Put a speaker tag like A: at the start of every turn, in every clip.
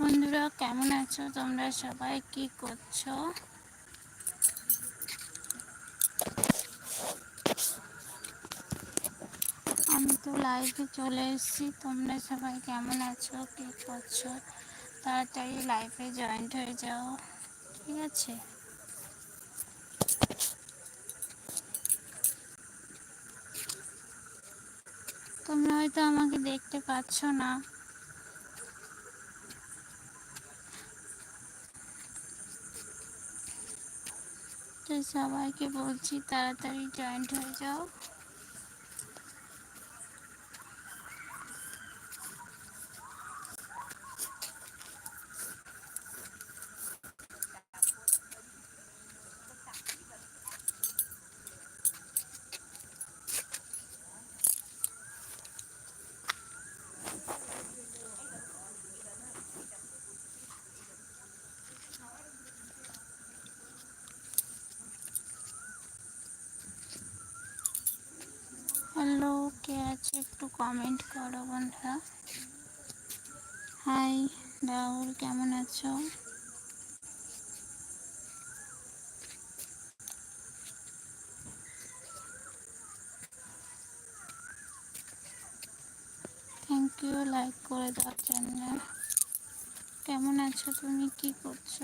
A: বন্ধুরা, কেমন আছো? তোমরা সবাই কি করছ? আমি তো লাইভে চলে এসেছি। তোমরা সবাই কেমন আছো? কি করছ? তাড়াতাড়ি লাইভে জয়েন্ট হয়ে যাও। ঠিক আছে? তোমরা হয়তো আমাকে দেখতে পাচ্ছ না। তো সবাইকে বলছি তাড়াতাড়ি জয়েন্ট হয়ে যাও হ্যালো কে আছে একটু কমেন্ট করো বন্ধুরা। হাই রাহুল, কেমন আছো? থ্যাংক ইউ লাইক করে দেওয়ার জন্য কেমন আছো তুমি? কি করছ?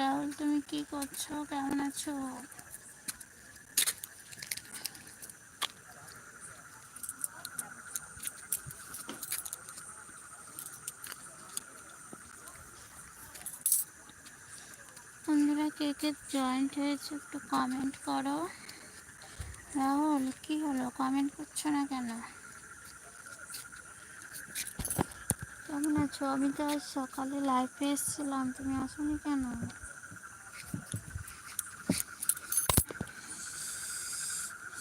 A: রাহুল, তুমি কি করছ? কেমন আছো? বন্ধুরা, কে কে জয়েন্ট হয়েছে একটু কমেন্ট করো। রাহুল, কি হলো? কমেন্ট করছ না কেন? কেমন আছো? আমি তো আজ সকালে লাইফে এসেছিলাম। তুমি আসোনি কেন?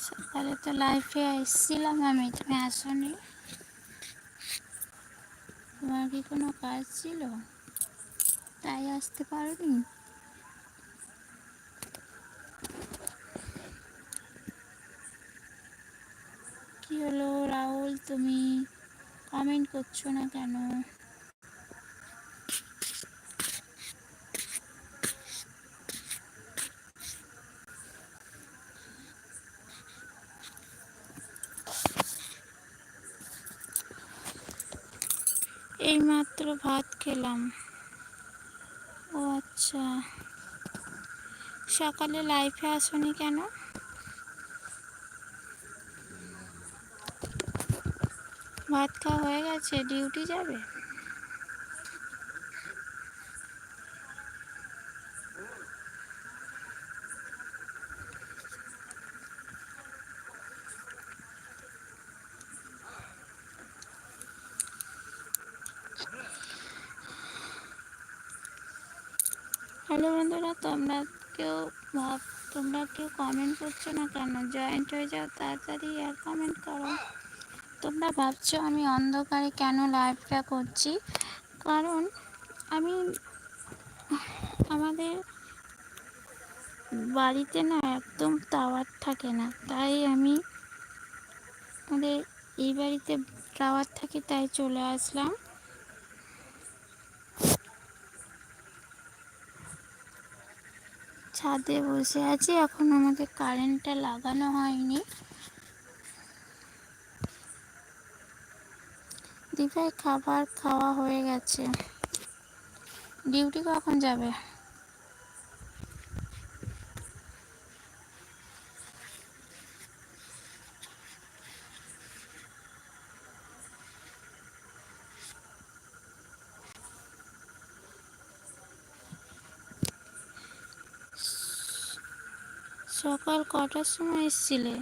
A: সকালে তো লাইফে এসেছিলাম আমি, তুমি আসোনি। তোমার কি কোনো কাজ ছিল? তাই আসতে পারোনি? কি হলো রাহুল, তুমি? কমেন্ট করছ না কেন? এইমাত্র ভাত খেলাম। ও আচ্ছা। সকালে লাইফে আসনি কেন? ভাত খাওয়া হয়ে গেছে, ডিউটি যাবে? হ্যালো বন্ধুরা, তোমরা কেউ ভাব, তোমরা কেউ কমেন্ট করছ না কেন? জয়েন্ট হয়ে যাও, তাড়াতাড়ি আর কমেন্ট করো। তোমরা ভাবছ আমি অন্ধকারে কেন লাইভটা করছি? কারণ আমি আমাদের বাড়িতে না একদম টাওয়ার থাকে না। তাই আমি আমাদের এই বাড়িতে টাওয়ার থাকে, তাই চলে আসলাম। ছাদে বসে আছি, এখন আমাদের কারেন্টটা লাগানো হয়নি। দিভাই খাবার খাওয়া হয়ে গেছে। ডিউটি কখন যাবে? সকাল কটার সময় এসছিলে?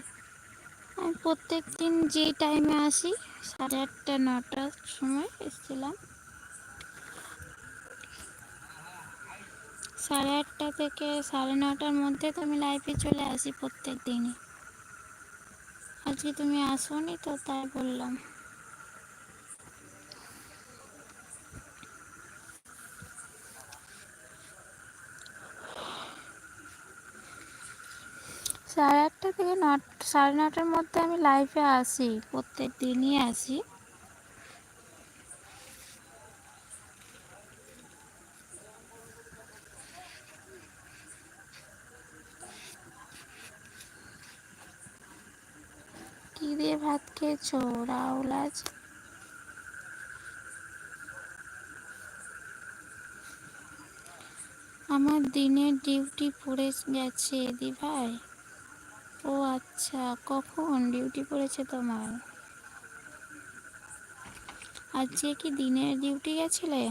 A: আমি প্রত্যেক দিন যে টাইমে আসি, সাড়ে আটটা, নটার সময় এসেছিলাম। সাড়ে আটটা থেকে সাড়ে নটার মধ্যে তো আমি লাইফে চলে আসি প্রত্যেক দিনই আজকে তুমি আসোনি তো তাই বললাম। সাড়ে আটটা থেকে নট, সাড়ে নটার মধ্যে আমি লাইভে আসি, প্রত্যেক দিনই আসি। কি দিয়ে ভাত খেয়েছো, রাহুল আজ? আমার দিনের ডিউটি পড়ে গেছে দি ভাই ও আচ্ছা কখন? ডিউটি পড়েছে তোমার? আজকে কি দিনের ডিউটি গেছিলে?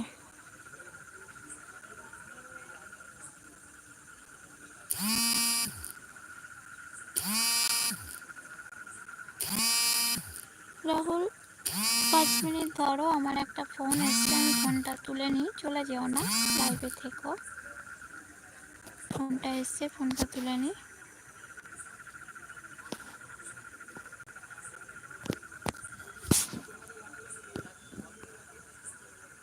A: রাহুল, পাঁচ মিনিট ধরো, আমার একটা ফোন এসছে, আমি ফোনটা তুলে নিই, চলে যেও না লাইভে থেকো। ফোনটা এসছে ফোনটা তুলে নিই।